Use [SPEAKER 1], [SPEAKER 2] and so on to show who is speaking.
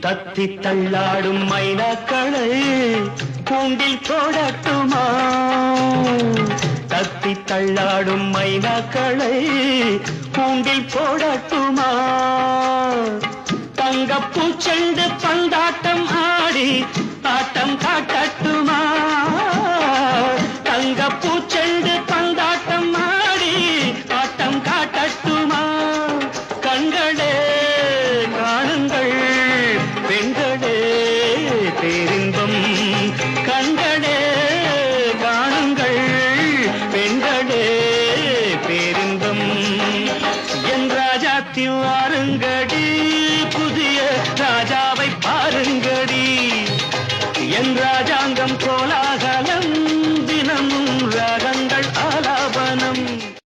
[SPEAKER 1] தத்தி தள்ளாடும் மைனாக்களை கூண்டில் போடட்டுமா தத்தி தள்ளாடும் மைனாக்களை கூண்டில் போடட்டுமா? தங்கப்பூ செண்டு பந்தாட்டம் ஆடி ஆட்டம் களத்தில் வாருங்கடி புதிய ராஜாவை பாருங்கடி. என் ராஜாங்கம் கோலா